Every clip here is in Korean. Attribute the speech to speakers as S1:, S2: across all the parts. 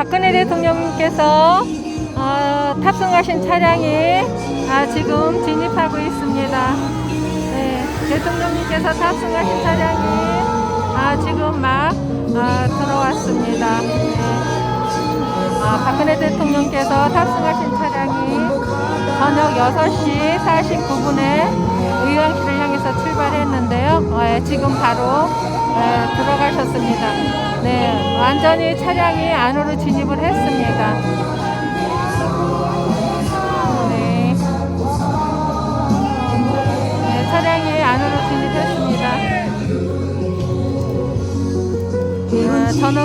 S1: 박근혜 대통령께서 어, 탑승하신 차량이 아, 지금 진입하고 있습니다. 네, 대통령님께서 탑승하신 차량이 아, 지금 막 아, 들어왔습니다. 네. 아, 박근혜 대통령께서 탑승하신 차량이 저녁 6시 49분에 의왕시를 향해서 출발했는데요. 어, 예, 지금 바로 예, 들어가셨습니다. 네, 완전히 차량이 안으로 진입을 했습니다. 네. 네, 차량이 안으로 진입했습니다. 아, 저는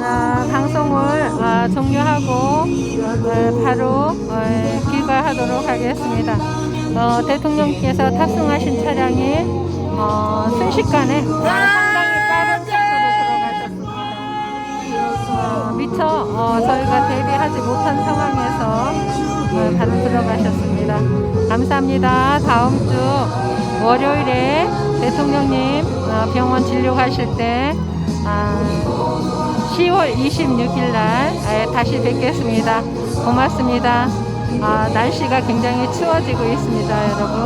S1: 아, 방송을 아, 종료하고 어, 바로 어, 귀가하도록 하겠습니다. 어, 대통령께서 탑승하신 차량이 어, 순식간에 미처 어, 저희가 대비하지 못한 상황에서 어, 바로 들어가셨습니다. 감사합니다. 다음 주 월요일에 대통령님 어, 병원 진료 가실 때 아, 10월 26일 날 에, 다시 뵙겠습니다. 고맙습니다. 아, 날씨가 굉장히 추워지고 있습니다, 여러분.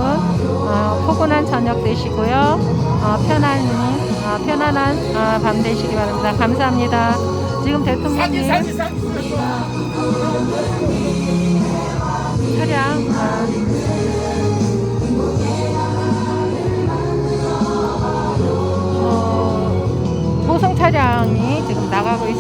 S1: 어, 포근한 저녁 되시고요. 어, 편안, 어, 편안한 어, 밤 되시기 바랍니다. 감사합니다. 지금 대통령님 차량 어, 어, 호송 차량이 지금 나가고 있습니다.